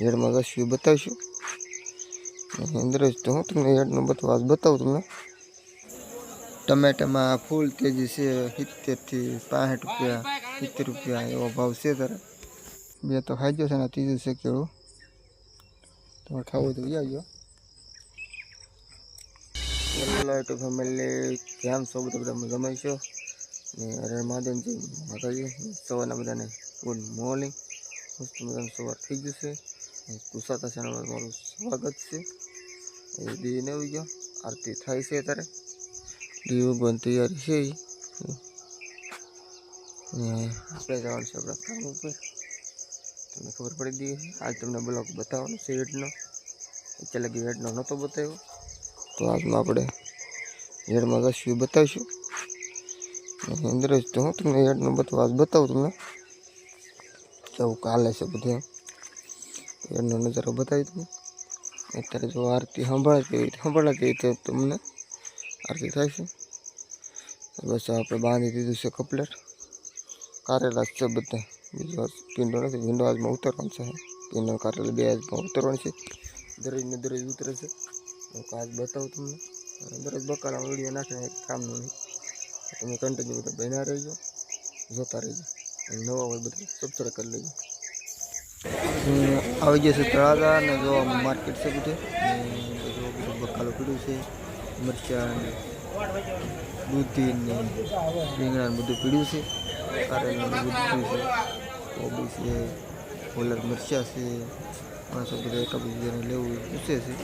હેડમાં એ બતાવીશું? અંદર જ તો હું તમને હેડનું બધું બતાવું તમને. ટમેટામાં ફૂલ કેજી છે, સિત્તેરથી પાંસઠ રૂપિયા, સિત્તેર રૂપિયા એવો ભાવ છે તારે. બે તો ખાઈ ગયો છે ને ત્રીજું છે કેળું. તમારે ખાવું તો આવજો. ટુ ફેમિલી કેમ છો બધા? બધા ગમાઈશો ને અરે મહાદેવજી માતાજી. સવારના બધાને ગુડ મોર્નિંગ મસ્ત સવાર થઈ ગયું છે. કુસાતા ચેનલમાં તમારું સ્વાગત છે. એ દીદી આવી ગયો. આરતી થાય છે અત્યારે. દી બંધ તૈયારી છે આપણે જવાનું છે આપણા કામ ઉપર. તમને ખબર પડી ગઈ આજ તમને બ્લોગ બતાવવાનો છે હેડનો. એટલે લગી હેડનો નહોતો બતાવ્યો. તો આજમાં આપણે હેડમાં કશું બતાવીશું. અંદર જ તો હું તમને હેડનો બતાવ. આજ બતાવું તમને. કેવું કાલે છે બધું. હેડનો નજારો બતાવી દઉં. અત્યારે જો આરતી સંભાળતી હોય સંભાળતી હોય તો તમને આરતી થાય છે. બસ આપણે બાંધી દીધું છે કપલેટ. કારેલા છે બધા. બીજો પીંડો નથી ભીંડો આજમાં ઉતરવાનું છે. પિંડો કારેલા બે આજમાં ઉતરવાનું છે. દરરોજ ને દરરોજ ઉતરે છે. હું કાચ બતાવું તમને. દરરોજ બકાલા વીડિયો નાખે કામનું નહીં. તમે કન્ટિન્યુ બધા બન્યા રહેજો. જોતા રહેજો. નવા હોય બધા સબસ્ક્રાઈબ કરી લેજો. આવી જશે તળાજા અને જો માર્કેટ છે બધે બધું બધું બકાલો પીડ્યું છે, મરચાં દૂધી ને રીંગણા બધું પીડ્યું છે, કારેલા બધું છે, કોબી છે હોલર મરચાં છે માણસો બધા એકા બીજાને લેવું પૂછે છે,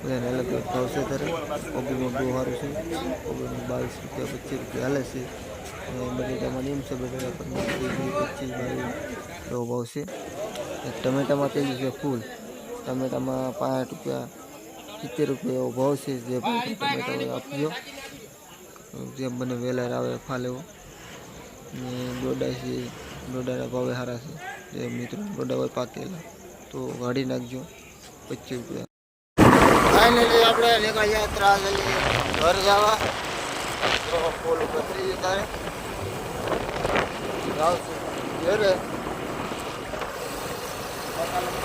બધાને અલગ અલગ ભાવ છે ત્યારે કોબીમાં બહુ સારું છે, કોબીમાં બાવીસ રૂપિયા, પચીસ રૂપિયા હાલે છે બટેટામાં નિયમ છે બટેટા પણ પચીસ, બાવીસ, એવો ભાવ છે. ટમેટામાં તેજી છે ફૂલ. ટમેટામાં પાંચ રૂપિયા, સિત્તેર રૂપિયા એવો ભાવ છે. જે ભાવ ટમેટા આપજો. જેમ બને વહેલા આવે ફાલ એવો ને દોડા છે દોડાના ભાવે સારા છે. જે મિત્રો દોડા હોય પાકેલા. તો કાઢી નાખજો. પચીસ રૂપિયા. ફાઇનલી આપણે ઘર જવા. તો ફૂલ પથરી બી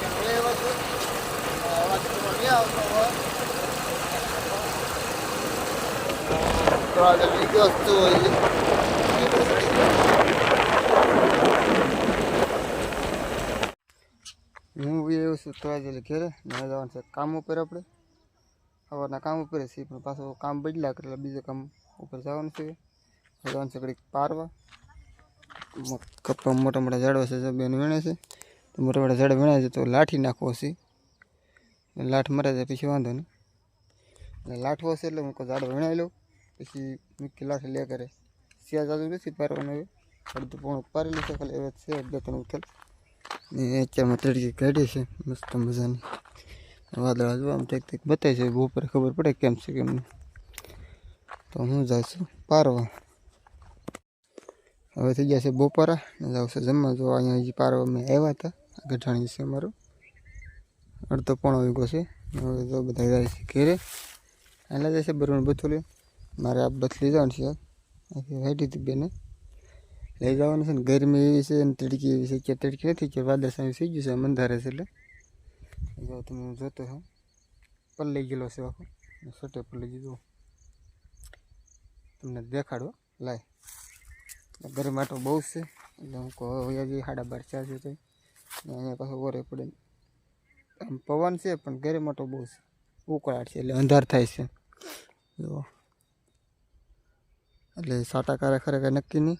હું એવું છું, તો આજે ઘેરે ના જવાનું છે કામ ઉપર આપણે. સવારના કામ ઉપર છીએ, પણ પાછું કામ બદલા કરે બીજું કામ ઉપર જવાનું છે. જવાનું છે કડીક પારવા. કપા મોટા મોટા ઝાડવા છે બેન વીણે છે. મોટા મોટા ઝાડ વીણાય છે તો લાઠી નાખવો છે. લાઠ મરે જાય પછી વાંધો નહીં. અને લાઠવો છે એટલે હું કોઈ ઝાડ વીણાઈ લઉં, પછી મૂકી લાઠી લે કરે સિયા જાજુ નથી પારવાનું હવે. અડધું પોણું પારેલું છે ખાલી, હવે છે બે, ત્રણ ઉથલ ને અત્યારમાં તડકી કાઢી છે, મસ્ત મજાની. વાદળા જો આમ ટેક ટેક બતાવે છે બપોરે ખબર પડે કેમ છે કેમ નહીં. તો હું જાઉં છું પારવા. હવે થઈ ગયા છે બપોરા, ને જાઉં છે જમવા. જો અહીંયા હજી પારવા મેં આવ્યા હતા. ગઢાણી છે મારું. અડધો પોણો વીઘો છે. હવે જો બધા જાય છે ઘેરે. હાલા જાય છે બરોબર બથોલ્યો મારે આ બથ લઈ જવાનું છે. આખી હાઈટી હતી બેને. લઈ જવાનું છે ને ગરમી એવી છે અને તડકી એવી છે. કે તડકી નથી, કે વાદળ સામે થઈ ગયું છે. મંધારે છે એટલે. જો તમે જોતો હો પલ્લી ગયેલો છે આખો. સટે પલ્લી દીધો તમને દેખાડો. લાય. ગરમી માટો બહુ છે. એટલે હું કહું, હવે હજી સાડા બાર ચાર છે તો અહીંયા પાછો ઓરે પડે આમ પવન છે, પણ ઘરે મોટો બહુ છે. ઉકળાટ છે, એટલે અંધાર થાય છે. જો. એટલે સાટા કારે ખરેખર નક્કી નહીં.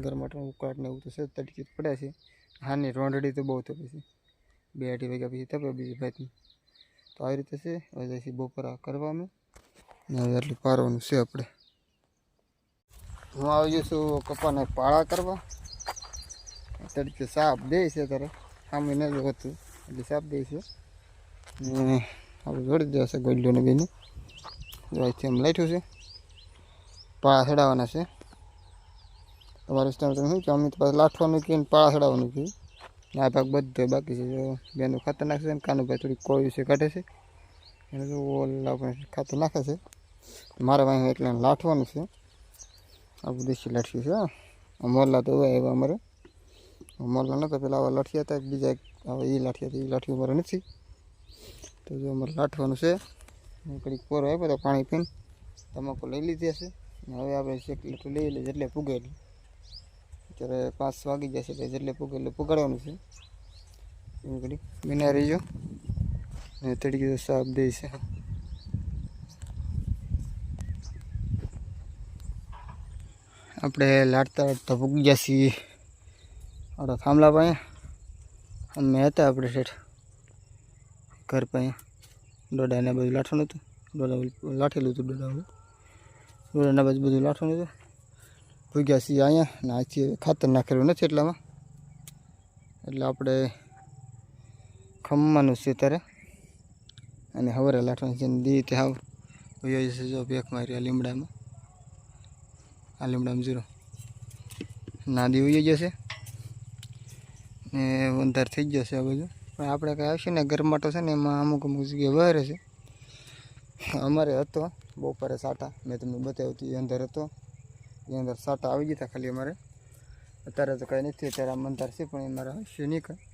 ગરમાટો ઉકળાટ ને એવું તો છે તડકી પડે છે. હાની રોંડડી તો બહુ તપે છે. બે અઢી વાગ્યા પછી તપે બીજી ભાતની. તો આવી રીતે છે, હવે જઈશું બપોરા કરવા અમે. ને હવે એટલું પારવાનું છે આપણે. હું આવી જઈશું કપાને પાળા કરવા. તડકે સાપ દે છે ત્યારે સામે નથી હોતું એટલે સાપ દે છે. ને આપણે જોડી દેવા છે ગોલ્ડોને બેને. અહીંથી આમ લાઈઠું છે. પાળા ચડાવવાના છે. તમારે વિસ્તારમાં તમે શું કે અમે તો પાછું લાઠવાનું કે પાળા ચડાવવાનું ને આ ભાગ બધો બાકી છે. બેનું ખાતર નાખશે ને કાનુભાઈ થોડી કોળી છે કાઢે છે. એને જો ઓલા ખાતર નાખે છે. મારા વાંહે એટલે લાઠવાનું છે. આવું દેશી લાઠી છે મોરલા તો એવા અમારે. મોરલા નહોતા પેલા આવા લઠિયા હતા બીજા એક હવે એ લાઠી હતી એ લાઠી અમારે નથી. તો જો અમારે લાઠવાનું છે કડીક પોરો આવ્યો તો પાણી પીને તમાકુ લઈ લીધી હશે હવે આપણે એક લીટર લઈ લઈએ જેટલે પૂગે અત્યારે પાંચ વાગી જશે એટલે જેટલે પૂગે એટલે પુગાડવાનું છે. એમ ઘડી બિના રહીજો અને તો સાફ દે છે. આપણે લાટતા લાડતા પૂગી છીએ. આપણા થાંભલા પાસે અમે હતા આપણે શેઠ ઘર પાસે દોડાને બધું લાઠવાનું હતું દોડા લાઠેલું હતું દોડા દોડાના બાજુ બધું લાઠવાનું હતું ભૂગ્યા છીએ અહીંયા ને આથી ખાતર નાખેલું નથી એટલામાં એટલે આપણે ખમવાનું છે ત્યારે અને હવારે લાઠવાનું છે દી તે હાવ. છે જો ભેખ મારી આ લીમડામાં. આ લીમડામાં જીરો. નાદી ઉઈ જશે. ને અંધાર થઈ જશે આ બધું પણ આપણે કાંઈ આવશે ને, ઘરમાં તો છે ને એમાં અમુક અમુક જગ્યાએ વહેરે છે અમારે હતો, બપોરે સાટા. મેં તમને બતાવ્યું હતું, એ અંદર હતો. એ અંદર સાટા આવી ગયા ખાલી અમારે. અત્યારે તો કાંઈ નથી, અત્યારે આમ અંધાર છે, પણ એ મારા હશે નહીં કાંઈ.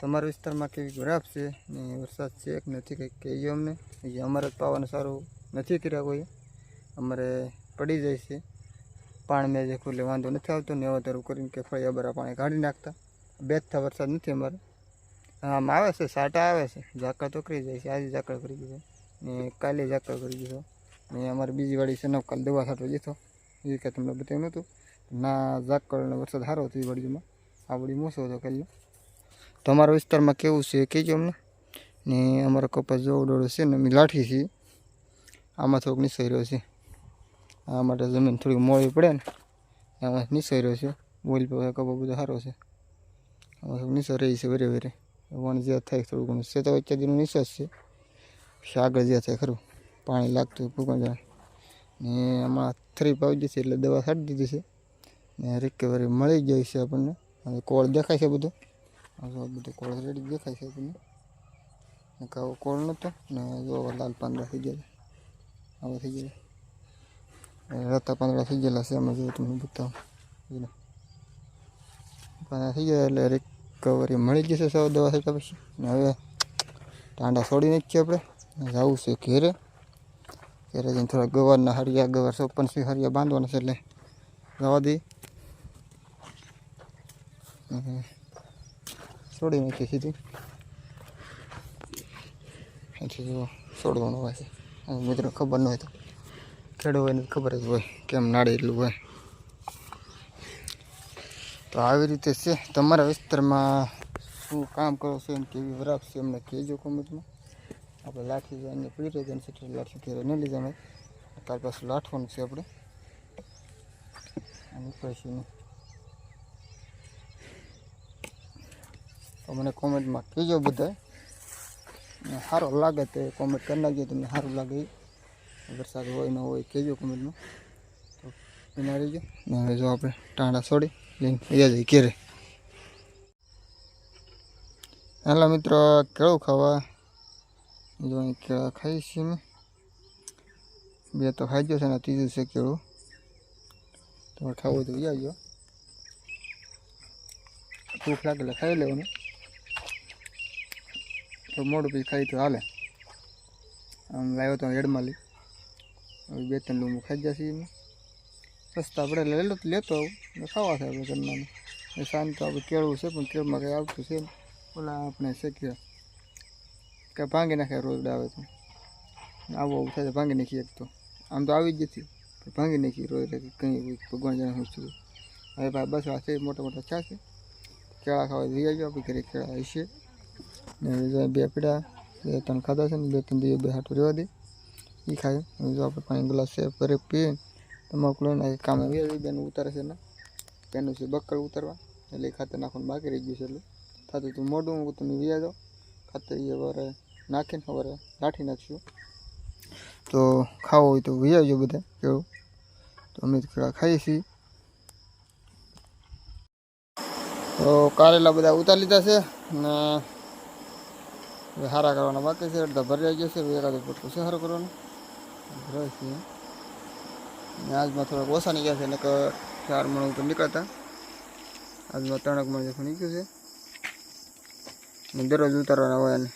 તમારા વિસ્તારમાં કેવી બરાબર છે ને વરસાદ છે કે નથી કંઈક કહીએ અમને? એ અમારે જ પાવાનું સારું નથી કર્યા કોઈ. અમારે પડી જાય છે. પાણી મેં જે ખુલ્લે વાંધો નથી આવતો ને અવતરું કરીને કે ફળિયા બરા પાણી કાઢી નાખતા. બેઠતા વરસાદ નથી અમારે. આમ આવે છે, સાટા આવે છે. ઝાકળ તો કરી જાય છે, આજે ઝાકળ કરી દીધો ને કાલે ઝાકળ કરી દીધો ને અમારે બીજી વાળી છે કાલે દવા સાટો દીધો એ કે તમને બતાવ્યું નહોતું. ના, ઝાકળનો વરસાદ સારો હતો એ વાડીમાં. આ વાડી મોસો હતો કાલે. તમારા વિસ્તારમાં કેવું છે, કહેજો અમને. ને અમારો કપાસ જો ડોળો છે ને, અમે લાઠી છીએ. આમાં થોડુંક રહ્યો છે. આ માટે જમીન થોડીક મોળી પડે ને. નિસઈ રહ્યો છે. બોલ પર કપા બધો સારો છે. નિસર રહી છે? વરે વરે. વણ જ્યાં થાય થોડું ઘણું. છે તો દીનું નિશ્વાસ છે, પછી આગળ જે થાય ખરું. પાણી લાગતું ભૂકંપ જાય ને હમણાં થ્રી પાવી જશે એટલે દવા છાંટી દીધી છે. ને રિકવરી મળી જાય છે આપણને. હવે કોળ દેખાય છે બધું. હવે બધું કોળ રેડી દેખાય છે આપણને. કાવો કોળ નહોતો ને જો લાલ પાંદડા થઈ ગયા આવા થઈ ગયા રતા પાંદડા થઈ ગયેલા છે અમે જો તમને બતાવું. પાંદડા થઈ ગયા એટલે રિકવરી મળી જશે સૌ દવા છાંટ્યા પછી. હવે ટાંડા છોડી નાખીએ આપણે. જવું છે ઘેરે. ઘેરે જઈને થોડા ગવારના હરિયા ગવાર ચોપનસી હરિયા બાંધવાના છે એટલે જવા દઈ છોડી નાખીએ સીધી. પછી જો છોડવાનું હોય છે. મિત્રો ખબર ન હોય તો ખેડૂ હોય ને ખબર જ હોય કેમ નાડે એટલું હોય. તો આવી રીતે છે. તમારા વિસ્તારમાં શું કામ કરો છો અને કેવી વરાપ છે અમને કહેજો કોમેન્ટમાં. આપણે લાઠી જઈને પડી રહી જાય છે લાઠી ઘેરે નહીં લીધા મેં ત્યાર પાછું લાઠવાનું છે આપણે. અને પછી નહીં. તો મને કોમેન્ટમાં કહેજો બધા ને સારો લાગે તો કોમેન્ટ કરી નાખજો, તમને સારું લાગે એ. વરસાદ હોય ન હોય, કહેજો કોમેન્ટમાં. તો એના રહીજો. ને હવે જો આપણે ટાંડા છોડી. લઈને અહીંયા જઈ ઘેરે. હાલો મિત્રો, કેળું ખાવા. જો કેળા ખાઈ છીએ અમે. બે તો ખાઈ ગયો છે ને, ત્રીજું છે કેળું. તમારે ખાવું તો આવજો. ભૂખ લાગે એટલે ખાઈ લેવાનું. તો મોડું પછી ખાઈ તો હાલે. આમ લાવ્યો તો હેડમાં હવે બે ત્રણ ડુંગું ખાઈ જશે એમાં સસ્તા પડે એટલે લેતો લેતો આવું. ને ખાવા થાય આપણે ઘરના એ શાંત તો આપણે કેળવું છે, પણ કેળમાં કંઈ આવતું છે નહીં. ઓલા આપણે શેક્યા કે ભાંગી નાખે રોજ આવે તો. આવું આવું થાય તો ભાંગી નાખીએ એક તો. આમ તો આવી જ નથી. પણ ભાંગી નાખી રોજ એટલે કંઈ ભગવાન જાણે શું થયું. હવે ભાઈ બસ આ છે, મોટા મોટા ચા છે. કેળા ખાવા જઈ આવજો આપણે ઘરે કેળા હશે ને હવે જો બે પીડા, બે ત્રણ ખાધા છે ને, બે ત્રણ દિવસ બે હાટું રહેવા દે. એ ખાય. હવે જો આપણે પાણી ગ્લાસ છે, ભરે, પીએ. તમાકુ લઈને કામ કામે વે બેન ઉતારે છે ને. પેનું છે બક્કર ઉતારવા. એટલે ખાતર નાખવાનું બાકી રહી ગયું છે એટલે. થતું તું મોઢું તમે વ્યા જાઓ. ખાતર એ વારે નાખીને સવારે નાખી નાખશું. તો ખાવો હોય તો વ્યાજો બધા, કેવું? તો અમે થોડા ખાઈએ છીએ. તો કારેલા બધા ઉતારી લીધા છે ને હવે હારા કરવાના બાકી છે, અડધા ભરી ગયા છે એકાદ પોટલું છે સારું કરવાનું. ભરાય છે. આજમાં થોડાક ઓછા નીકળ્યા છે ને કે ચાર મણ ઉપર નીકળતા. આજમાં ત્રણક મણ જેટલું નીકળ્યું છે. ને દરરોજ ઉતારવાના હોય અને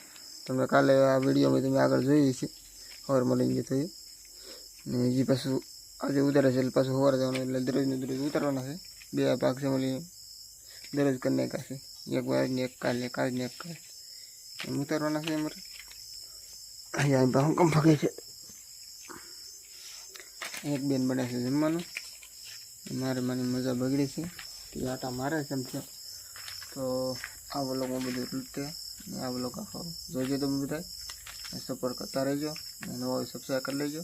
તમે કાલે આ વિડીયોમાં તમે આગળ જોઈ છે સવાર મળી ગયો તો ને હજી પાછું આજે ઉતારે છે, એટલે પાછું સવારે જવાનું એટલે દરરોજને દરરોજ ઉતારવાના છે. બે પાક છે મળી. દરરોજ કરી નાખ્યા છે. એક વાર એક કાલે એક ને એક કાલ. એમ ઉતારવાના છે અમારે. અહીંયા અહીં હું કમ ભાગે છે. એક બેન બને છે જમવાનું. મારે મને મજા બગડી છે. તે આટા મારે છે તો આ વ્લોગમાં બધું એટલું જ તે. આ વ્લોગ આખો જોઈજો તમે બધા સપોર્ટ કરતા રહેજો. નવો સબસ્ક્રાઈબ કરી લેજો.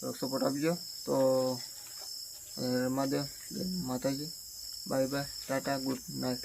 તો સપોર્ટ આપજો. તો Ramadev Mataji. Bye bye tata good night